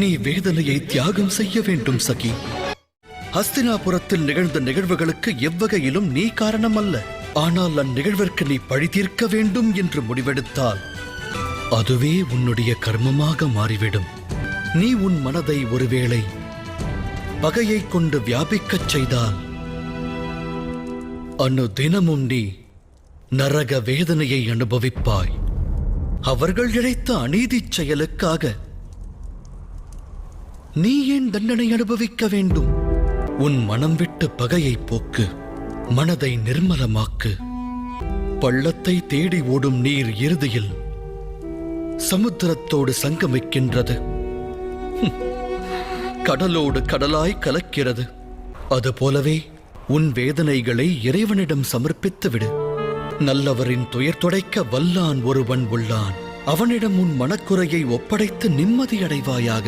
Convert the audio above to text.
நீ வேதனையை தியாகம் செய்ய வேண்டும் சகி. ஹஸ்தினாபுரத்தில் நிகழ்ந்த நிகழ்வுகளுக்கு எவ்வகையிலும் நீ காரணம் அல்ல ஆனால் அந்நிகழ்விற்கு நீ பழி தீர்க்க வேண்டும் என்று முடிவெடுத்தால் அதுவே உன்னுடைய கர்மமாக மாறிவிடும். நீ உன் மனதை ஒருவேளை பகையை கொண்டு வியாபிக்கச் செய்தால் அன்னு தினமும் நீ நரக வேதனையை அனுபவிப்பாய். அவர்கள் இழைத்த அநீதிச் செயலுக்காக நீ ஏன் தண்டனை அனுபவிக்க வேண்டும்? உன் மனம் விட்டு பகையை போக்கு மனதை நிர்மலமாக்கு. பள்ளத்தை தேடி ஓடும் நீர் இறுதியில் சமுத்திரத்தோடு சங்கமிக்கின்றது. கடலோடு கடலாய் கலக்கிறது. அதுபோலவே உன் வேதனைகளை இறைவனிடம் சமர்ப்பித்து விடு நல்லவரின் துயர் துடைக்க வல்லான் ஒருவன் உள்ளான். அவனிடம் உன் மனக்குறையை ஒப்படைத்து நிம்மதியடைவாயாக